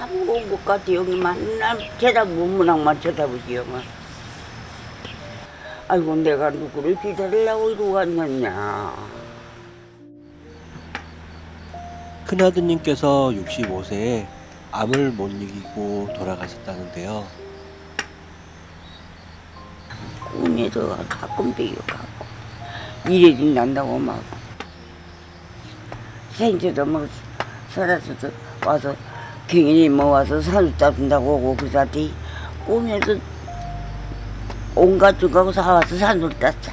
아무 것 같아 여기만 난 쳐다보면 문학만 쳐다보지 영아 아이고 내가 누구를 기다리려고 이러고 왔느냐. 큰아드님께서 65세에 암을 못 이기고 돌아가셨다는데요. 꿈에도 가끔 가끔 일이 난다고 막. 생제도 뭐 살아서도 와서 뭐 와서 산수 따준다고 오고 그러더니 꿈에도 온갖 중하고 사와서 산수를 땄어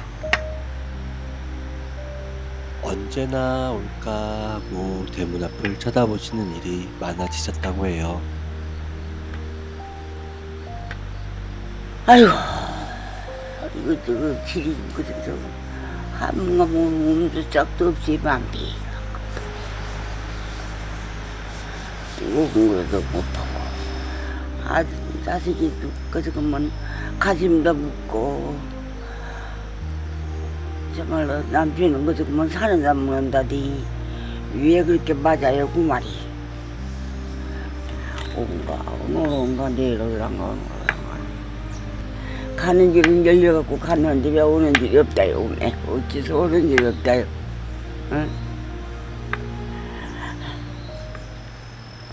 언제나 올까 하고 대문 앞을 쳐다보시는 일이 많아지셨다고 해요. 아이고 이거 저거 길이 그래서 한가 뭐 몸도 짝도 없이 만비 공부도 못하고 아 자식이 그저그만 가슴도 묻고 정말로 남편은 그저그만 사는 사람 먹는다니 왜 그렇게 맞아요 그 말이? 온가 오늘 온가 내일 오늘 올란가 가는 길은 열려갖고 가는데 왜 오는 길이 없다요 오네. 어째서 오는 길이 없다요? 응?